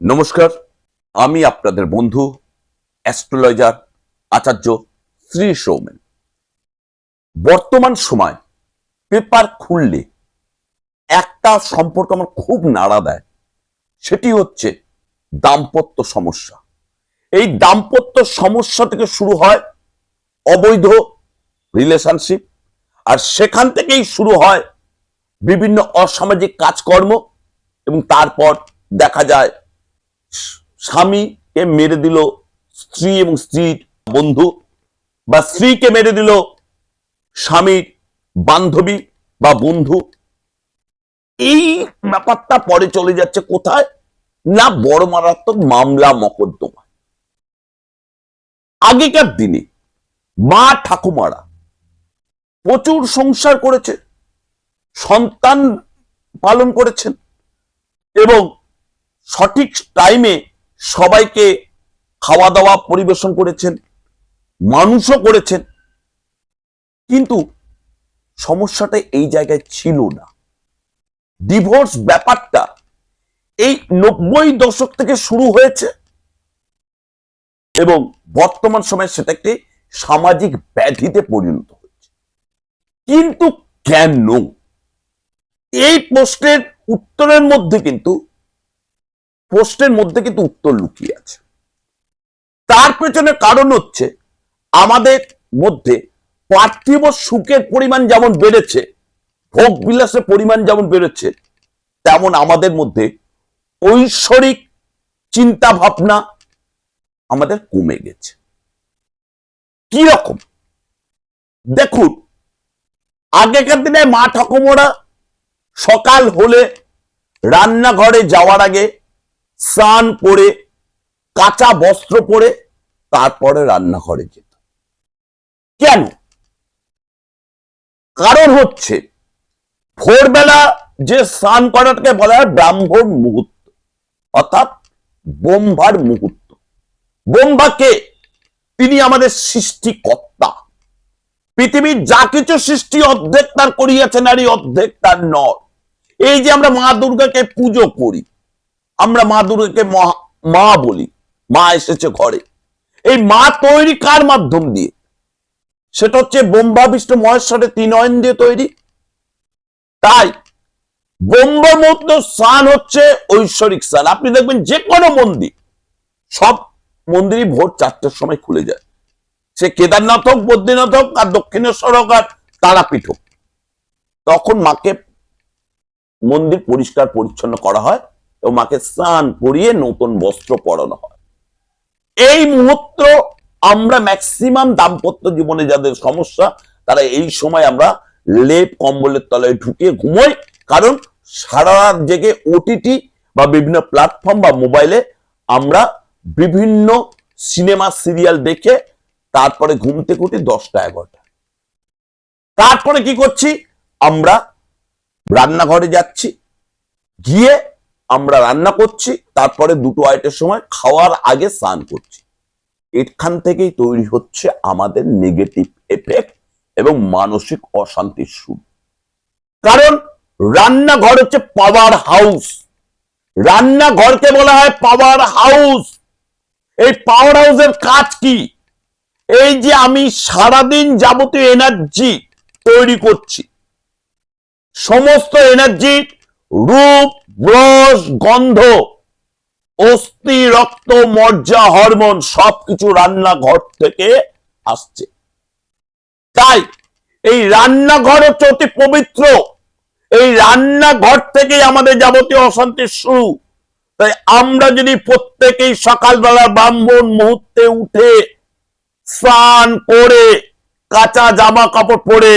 নমস্কার, আমি আপনাদের বন্ধু, অ্যাস্ট্রোলজার আচার্য শ্রী সৌমেন। বর্তমান সময় পেপার খুললে একটা সম্পর্ক আমার খুব নাড়া দেয়, সেটি হচ্ছে দাম্পত্য সমস্যা। এই দাম্পত্য সমস্যা থেকে শুরু হয় অবৈধ রিলেশনশিপ আর সেখান থেকেই শুরু হয় বিভিন্ন অসামাজিক কাজকর্ম, এবং তারপর দেখা যায় স্বামীকে মেরে দিল স্ত্রী এবং স্ত্রীর বন্ধু বা স্ত্রীকে মেরে দিল স্বামীর বান্ধবী বা বন্ধু। এই ব্যাপারটা পরে চলে যাচ্ছে কোথায়? না বড় মারাত্মক মামলা মকদ্দমা। আগেকার দিনে মা ঠাকুমারা প্রচুর সংসার করেছে, সন্তান পালন করেছেন এবং সঠিক টাইমে সবাইকে খাওয়া দাওয়া পরিবেশন করেছেন, মানুষও করেছেন। কিন্তু সমস্যাটা এই জায়গায় ছিল না। ডিভোর্স ব্যাপারটা এই নব্বই দশক থেকে শুরু হয়েছে এবং বর্তমান সময়ে সেটা একটি সামাজিক ব্যাধিতে পরিণত হয়েছে। কিন্তু কেন? এই প্রশ্নের উত্তরের মধ্যে কিন্তু প্রশ্নের মধ্যে কিন্তু উত্তর লুকিয়ে আছে। তার পেছনে কারণ হচ্ছে, আমাদের মধ্যে পার্থিব সুখের পরিমাণ যেমন বেড়েছে, ভোগ বিলাসের পরিমাণ যেমন বেড়েছে, তেমন আমাদের মধ্যে ঐশ্বরিক চিন্তা ভাবনা আমাদের কমে গেছে। কি রকম? দেখুন, আগেকার দিনে মা ঠাকুমরা সকাল হলে রান্নাঘরে যাওয়ার আগে স্নান করে, কাঁচা বস্ত্র পরে তারপরে রান্নাঘরে যেত। কেন? কারণ হচ্ছে, ভোরবেলা যে স্নান করাটাকে বলা হয় ব্রাহ্মণ মুহূর্ত, অর্থাৎ বোম্বার মুহূর্ত। বোম্বাকে তিনি আমাদের সৃষ্টিকর্তা। পৃথিবীর যা কিছু সৃষ্টি অর্ধেক তার করিয়াছে, নারী অর্ধেক তার নর। এই যে আমরা মা দুর্গাকে পুজো করি আমরা মা দুর্গাকে মা- বলি। মা এসেছে ঘরে। এই মা তৈরি কার মাধ্যম দিয়ে? সেটা হচ্ছে বোম্বা বিষ্ণু মহেশ্বরের তিনয়ন দিয়ে তৈরি। তাই ব্রহ্মমূর্ত স্থান হচ্ছে ঐশ্বরিক স্থান আপনি দেখবেন যে কোনো মন্দির, সব মন্দিরই ভোর চারটের সময় খুলে যায়। সে কেদারনাথ হোক, বদ্রীনাথ হোক, আর দক্ষিণেশ্বর হোক, আর তারাপীঠ হোক। তখন মাকে মন্দির পরিষ্কার পরিচ্ছন্ন করা হয়। এবং মাকে স্নান করিয়ে নতুন বস্ত্র পরানো হয়। এই মুহূর্ত আমরা ম্যাক্সিমাম দাম্পত্য জীবনে যাদের সমস্যা, তারা এই সময় আমরা লেপ কম্বলের তলায় ঢুকিয়ে ঘুমোই। কারণ সারা রাত জেগে ওটিটি বা বিভিন্ন প্ল্যাটফর্ম বা মোবাইলে আমরা বিভিন্ন সিনেমা সিরিয়াল দেখে তারপরে ঘুমতে উঠি দশটা, এগারোটা। তারপরে কি করছি? আমরা রান্নাঘরে যাচ্ছি। গিয়ে আমরা রান্না করছি, তারপরে দুটো আইটের সময় খাওয়ার আগে স্নান করছি। এখান থেকেই তৈরি হচ্ছে আমাদের নেগেটিভ এফেক্ট এবং মানসিক অশান্তির শুরু। কারণ রান্নাঘর হচ্ছে পাওয়ার হাউস রান্নাঘরকে বলা হয় পাওয়ার হাউস এই পাওয়ার হাউসের কাজ কি? এই যে আমি সারাদিন যাবতীয় এনার্জি তৈরি করছি। সমস্ত এনার্জি রূপ রস, গন্ধ, অস্থি, রক্ত, মজ্জা, হরমোন সবকিছু রান্নাঘর থেকে আসছে। তাই এই রান্নাঘর হচ্ছে অতি পবিত্র। এই রান্নাঘর থেকেই আমাদের যাবতীয় অশান্তির শুরু। তাই আমরা যদি প্রত্যেকেই সকালবেলা ব্রাহ্মণ মুহূর্তে উঠে স্নান করে কাঁচা জামা কাপড় পরে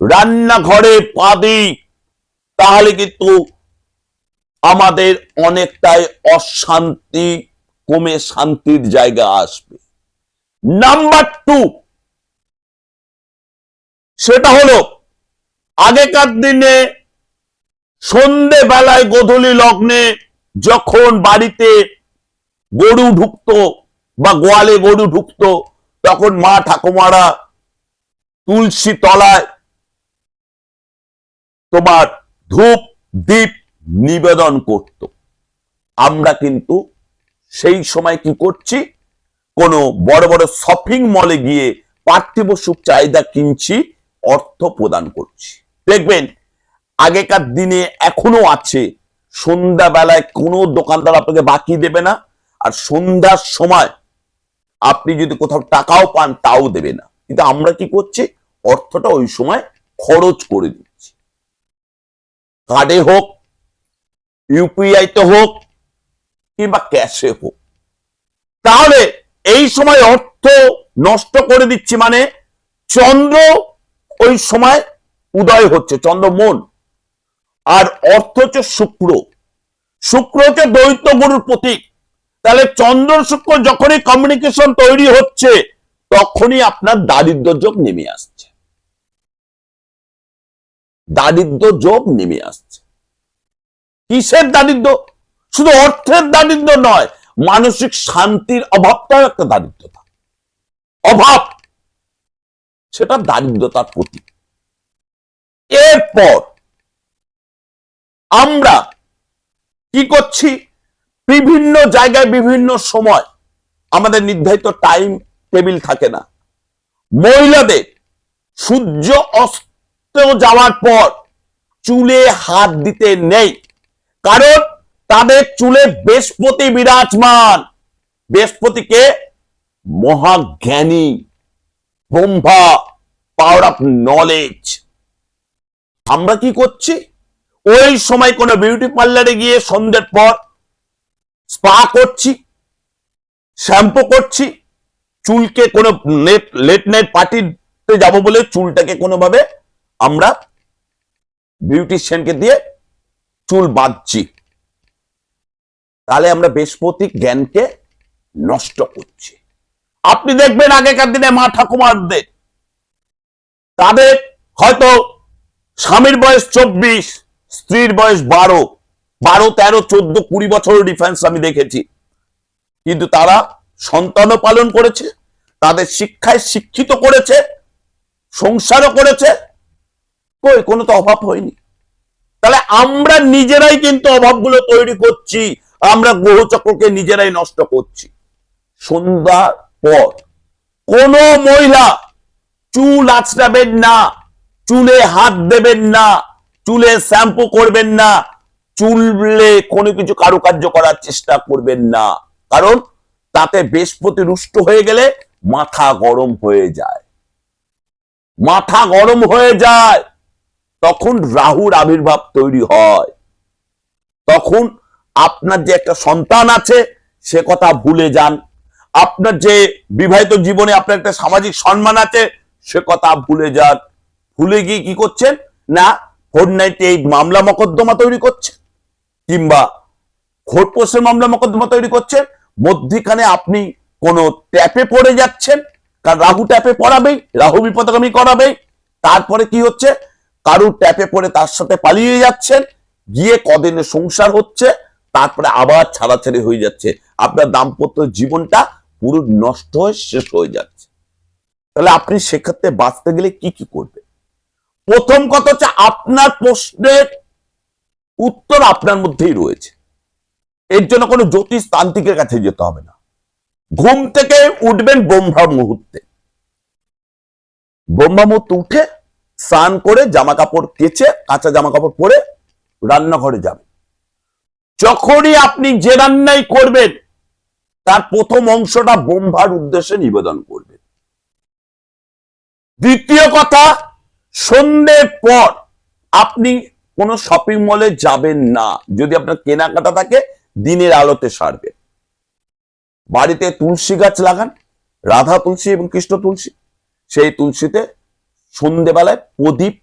রান্নাঘরে পা দিই, তাহলে কিন্তু আমাদের অনেকটাই অশান্তি কমে শান্তির জায়গা আসবে। নাম্বার টু, সেটা হলো, আগেকার দিনে সন্ধে বেলায় গোধূলি লগ্নে যখন বাড়িতে গরু ঢুকতো বা গোয়ালে গরু ঢুকতো, তখন মা ঠাকুমারা তুলসী তলায় তোমার ধূপ, দীপ নিবেদন করত। আমরা কিন্তু সেই সময় কি করছি? কোনো বড় বড় শপিং মলে গিয়ে পার্থিব সুখ চাহিদা কিনছি, অর্থ প্রদান করছি। দেখবেন, আগেকার দিনে এখনও আছে, সন্ধ্যাবেলায় কোনো দোকানদার আপনাকে বাকি দেবে না, আর সন্ধ্যার সময় আপনি যদি কোথাও টাকাও পান, তাও দেবে না। কিন্তু আমরা কি করছি? অর্থটা ওই সময় খরচ করে দিচ্ছি। কার্ডে হোক ইউপিআই তে হোক কিংবা ক্যাশে হোক। তাহলে এই সময় অর্থ নষ্ট করে দিচ্ছি মানে চন্দ্র ওই সময় উদয় হচ্ছে, চন্দ্র মন। আর অর্থ হচ্ছে শুক্র। শুক্র হচ্ছে দ্বৈত গুরুর প্রতীক। তাহলে চন্দ্র শুক্র যখনই কমিউনিকেশন তৈরি হচ্ছে, তখনই আপনার দারিদ্র যোগ নেমে আসছে। দারিদ্র যোগ নেমে আসছে। কিসের দারিদ্র? শুধু অর্থের দারিদ্র নয়, মানসিক শান্তির অভাবটাও একটা দারিদ্রতা। অভাব, সেটা দারিদ্রতার প্রতীক। এরপর আমরা কি করছি? বিভিন্ন জায়গায় বিভিন্ন সময় আমাদের নির্ধারিত টাইম টেবিল থাকে না। মহিলাদের সূর্য অস্ত যাওয়ার পর চুলে হাত দিতে নেই। কারণ তাদের চুলে বৃহস্পতি বিরাজমান। বৃহস্পতিকে মহাজ্ঞানী, ব্রহ্মা পাওয়ার অফ নলেজ আমরা কি করছি? ওই সময় কোন বিউটি পার্লারে গিয়ে সন্ধ্যের পর স্পা করছি শ্যাম্পু করছি, চুলকে কোনো লেট লেট নাইট পার্টিতে যাব বলে চুলটাকে কোনোভাবে আমরা বিউটিশিয়ানকে দিয়ে চুল বাঁধছি। তাহলে আমরা বৃহস্পতি জ্ঞানকে নষ্ট করছি। আপনি দেখবেন আগেকার দিনে মা ঠাকুমারদের তাদের হয়তো স্বামীর বয়স চব্বিশ, স্ত্রীর বয়স বারো বারো, তেরো, চোদ্দ, কুড়ি বছরের ডিফারেন্স আমি দেখেছি। কিন্তু তারা সন্তানও পালন করেছে, তাদের শিক্ষায় শিক্ষিত করেছে, সংসারও করেছে। কই, কোনো তো অভাব হয়নি। তাহলে আমরা নিজেরাই কিন্তু অভাবগুলো তৈরি করছি, আমরা গ্রহচক্রকে নিজেরাই নষ্ট করছি। সন্ধ্যার পর কোন মহিলা চুল আঁচড়াবেন না, চুলে হাত দেবেন না, চুলে শ্যাম্পু করবেন না, চুলে কোনো কিছু কারুকার্য করার চেষ্টা করবেন না। কারণ তাতে বৃহস্পতি রুষ্ট হয়ে গেলে মাথা গরম হয়ে যায়। মাথা গরম হয়ে যায়। তখন রাহুর আবির্ভাব তৈরি হয়। তখন আপনার যে একটা সন্তান আছে, সে কথা ভুলে যান। আপনার যে বিবাহিত জীবনে আপনার একটা সামাজিক সম্মান আছে, সে কথা ভুলে যান। ভুলে গিয়ে কি করছেন? না, ফোর মামলা মকদ্দমা তৈরি করছে কিংবা খোটপোষের মামলা মকদ্দমা তৈরি করছেন। মধ্যিখানে আপনি কোন ট্যাপে পড়ে যাচ্ছেন। কারণ রাহু ট্যাপে পড়াবেই, রাহু বিপদগামী করাবেই। তারপরে কি হচ্ছে? কারুর ট্যাপে পড়ে তার সাথে পালিয়ে যাচ্ছেন। গিয়ে কদিনে সংসার হচ্ছে, তারপরে আবার ছাড়াছাড়ি হয়ে যাচ্ছে। আপনার দাম্পত্য জীবনটা পুরো নষ্ট হয়ে শেষ হয়ে যাচ্ছে। তাহলে আপনি সেক্ষেত্রে বাঁচতে গেলে কি কি করবে প্রথম কথা হচ্ছে আপনার প্রশ্নের উত্তর আপনার মধ্যেই রয়েছে। এর জন্য কোনো জ্যোতিষ তান্ত্রিকের কাছে যেতে হবে না। ঘুম থেকে উঠবেন ব্রহ্মা মুহূর্তে। ব্রহ্মা মুহূর্তে উঠে স্নান করে জামা কাপড় কেচে, কাঁচা জামা কাপড় পরে রান্নাঘরে যাবেন যখনই আপনি যে রান্নাই করবেন, তার প্রথম অংশটা ব্রহ্মার উদ্দেশ্যে নিবেদন করবেন। দ্বিতীয় কথা, সন্ধ্যের পর আপনি কোনো শপিং মলে যাবেন না। যদি আপনার কেনাকাটা থাকে, দিনের আলোতে সারবেন। বাড়িতে তুলসী গাছ লাগান, রাধা তুলসী এবং কৃষ্ণ তুলসী, সেই তুলসীতে সন্ধেবেলায় প্রদীপ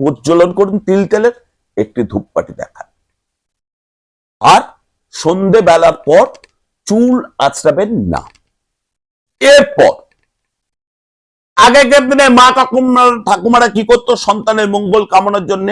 প্রজ্বলন করুন তিল তেলের, একটি ধূপকাঠি দেখান। আর সন্ধেবেলার পর চুল আঁচড়াবেন না। এরপর, আগেকার দিনে মা কাকুমার ঠাকুমারা কি করতো? সন্তানের মঙ্গল কামনার জন্য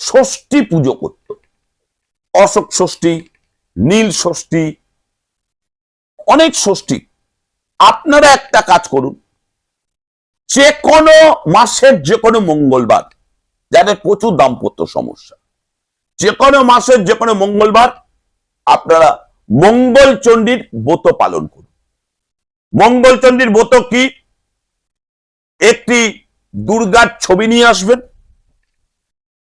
ষষ্ঠী পুজো করত। অশোক ষষ্ঠী, নীল ষষ্ঠী, অনেক ষষ্ঠী। আপনারা একটা কাজ করুন যে কোনো মাসের যে কোনো মঙ্গলবার, যাদের প্রচুর দাম্পত্য সমস্যা, যে কোনো মাসের যে কোনো মঙ্গলবার আপনারা মঙ্গল চণ্ডীর ব্রত পালন করুন। মঙ্গল চণ্ডীর ব্রত কি? একটি দুর্গার ছবি নিয়ে আসবেন।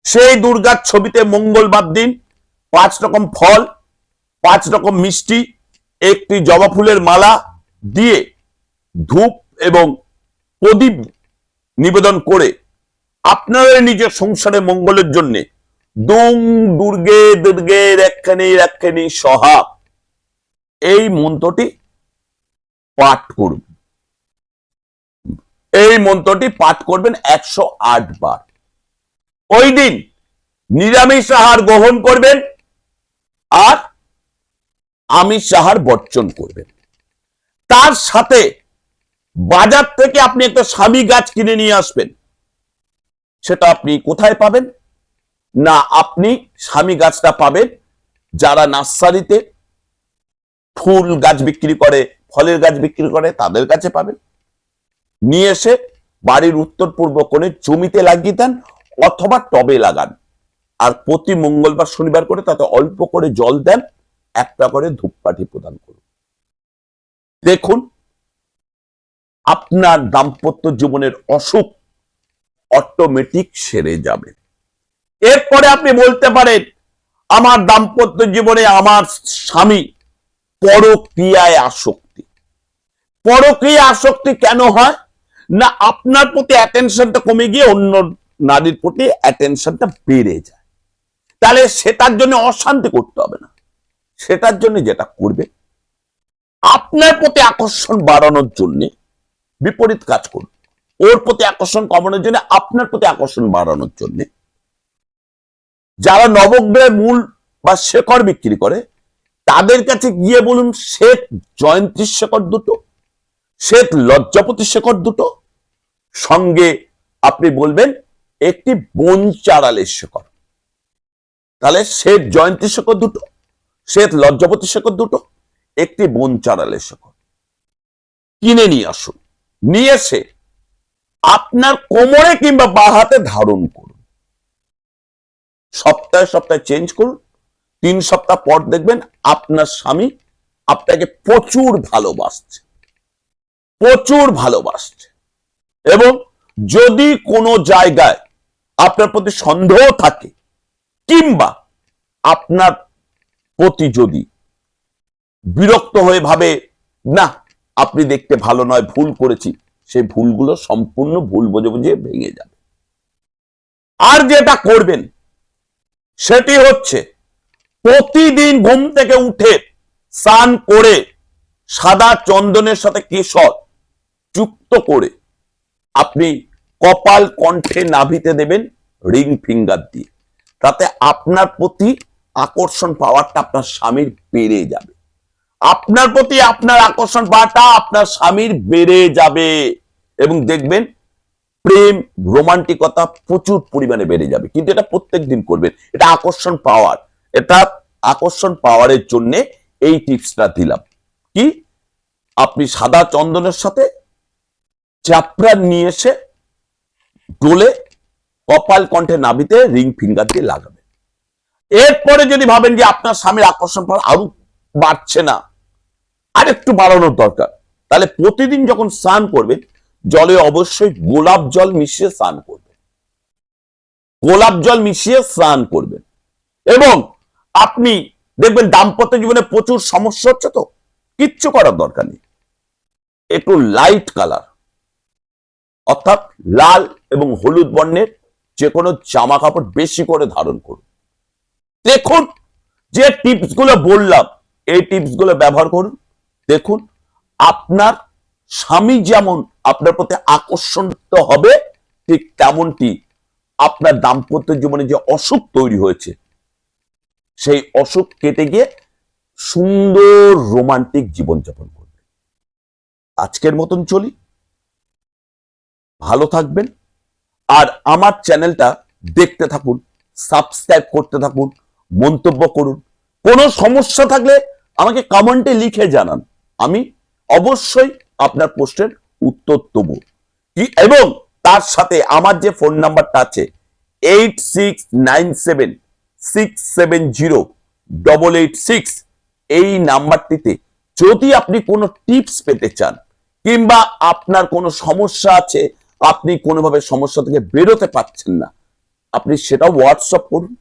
সেই দুর্গার ছবিতে মঙ্গলবার দিন পাঁচ রকম ফল, পাঁচ রকম মিষ্টি, একটি জবা ফুলের মালা দিয়ে ধূপ এবং প্রদীপ নিবেদন করে আপনারা নিজের সংসারে মঙ্গলের জন্য দুং দুর্গে দুর্গে একখানি একখানি সহা এই মন্ত্রটি পাঠ করুন। এই মন্ত্রটি পাঠ করবেন একশো আট বার। ওই দিন নিরামিষ আহার গ্রহণ করবেন আর আমিষ আহার বর্জন করবেন। তার সাথে বাজার থেকে আপনি একটা স্বামী গাছ কিনে নিয়ে আসবেন। সেটা আপনি কোথায় পাবেন? না, আপনি স্বামী গাছটা পাবেন যারা নার্সারিতে ফুল গাছ বিক্রি করে, ফলের গাছ বিক্রি করে, তাদের কাছে পাবেন। নিয়ে এসে বাড়ির উত্তর পূর্ব কোণে জমিতে লাগিয়ে দেন অথবা টবে লাগান। আর প্রতি মঙ্গলবার, শনিবার করে তাতে অল্প করে জল দেন, একটা করে ধূপকাঠি প্রদান করুন। দেখুন আপনার দাম্পত্য জীবনের অসুখ অটোমেটিক সেরে যাবে। এরপরে আপনি বলতে পারেন, আমার দাম্পত্য জীবনে আমার স্বামী পরক্রিয়ায় আসক্তি। পরক্রিয়া আসক্তি কেন হয়? না, আপনার প্রতি অ্যাটেনশনটা কমে গিয়ে অন্য নারীর প্রতি অ্যাটেনশনটা বেড়ে যায়। তাহলে সেটার জন্য অশান্তি করতে হবে না। সেটার জন্য যেটা করবে, আপনার প্রতি আকর্ষণ বাড়ানোর জন্য বিপরীত কাজ করুন। ওর প্রতি আকর্ষণ কমানোর জন্য আপনার প্রতি আকর্ষণ বাড়ানোর জন্য যারা নবগ্রহের মূল বা শেকড় বিক্রি করে, তাদের কাছে গিয়ে বলুন শ্বেত জয়ন্তী শেকড় দুটো শ্বেত লজ্জাপতি শেকড় দুটো, সঙ্গে আপনি বলবেন একটি বন চারালের শেকড় তাহলে শ্বেত জয়ন্তী শেকড় দুটো শ্বেত লজ্জাপতি শেকড় দুটো, একটি বন চারালের শেকড় কিনে নিয়ে আসুন। নিয়ে এসে আপনার কোমরে কিংবা বাঁ হাতে ধারণ করুন। সপ্তাহে সপ্তাহে চেঞ্জ করুন, তিন সপ্তাহ পর দেখবেন আপনার স্বামী আপনাকে প্রচুর ভালোবাসছে। প্রচুর ভালোবাসছে। এবং যদি কোনো জায়গায় আপনার প্রতি সন্দেহ থাকে কিংবা আপনার প্রতি যদি বিরক্ত হয়ে ভাবে, না আপনি দেখতে ভালো নয়, ভুল করেছি। সেই ভুলগুলো সম্পূর্ণ ভুল বুঝে বুঝে ভেঙে যাবে। আর যেটা করবেন, সেটি হচ্ছে প্রতিদিন ঘুম থেকে উঠে স্নান করে সাদা চন্দনের সাথে কেশর যুক্ত করে আপনি কপাল কণ্ঠে নাভিতে দেবেন রিং ফিঙ্গার দিয়ে। তাতে আপনার প্রতি আকর্ষণ পাওয়ারটা আপনার স্বামীর বেড়ে যাবে। আপনার প্রতি আপনার আকর্ষণ পাওয়াটা আপনার স্বামীর বেড়ে যাবে। এবং দেখবেন, প্রেম, রোমান্টিকতা প্রচুর পরিমাণে বেড়ে যাবে। কিন্তু এটা প্রত্যেক দিন করবেন। এটা আকর্ষণ পাওয়ার। এটা আকর্ষণ পাওয়ারের জন্য এই টিপসটা দিলাম। কি? আপনি সাদা চন্দনের সাথে চাপড়া নিয়ে এসে ডোলে কপাল কণ্ঠে নাবিতে রিং ফিঙ্গার দিয়ে লাগাবেন। এরপরে যদি ভাবেন যে আপনার স্বামীর আকর্ষণ পাওয়ার আরও বাড়ছে না আর একটু বাড়ানোর দরকার। তাহলে প্রতিদিন যখন স্নান করবেন জলে অবশ্যই গোলাপ জল মিশিয়ে স্নান করবেন গোলাপ জল মিশিয়ে স্নান করবেন এবং আপনি দেখবেন দাম্পত্য জীবনে প্রচুর সমস্যা হচ্ছে তো, কিচ্ছু করার দরকার নেই। একটু লাইট কালার অর্থাৎ লাল এবং হলুদ বর্ণের যে কোনো জামা কাপড় বেশি করে ধারণ করুন। দেখুন, যে টিপসগুলো বললাম, এই টিপসগুলো ব্যবহার করুন। দেখুন, আপনার স্বামী যেমন আপনার প্রতি আকর্ষণিত হবে, ঠিক তেমনটি আপনার দাম্পত্য জীবনে যে অসুখ তৈরি হয়েছে, সেই অসুখ কেটে গিয়ে সুন্দর রোমান্টিক জীবনযাপন করবে। আজকের মতন চলি। ভালো থাকবেন। আর আমার চ্যানেলটা দেখতে থাকুন, সাবস্ক্রাইব করতে থাকুন, মন্তব্য করুন। কোনো সমস্যা থাকলে আমাকে কমেন্টে লিখে জানান। আমি অবশ্যই আপনার প্রশ্নের উত্তর দেবো। এবং তার সাথে আমার যে ফোন নাম্বারটা আছে এইট ডবল এইট সিক্স এই নাম্বারটিতে যদি আপনি কোনো টিপস পেতে চান, কিংবা আপনার কোনো সমস্যা আছে, আপনি কোনোভাবে সমস্যা থেকে বেরোতে পারছেন না, আপনি সেটাও হোয়াটসঅ্যাপ করুন।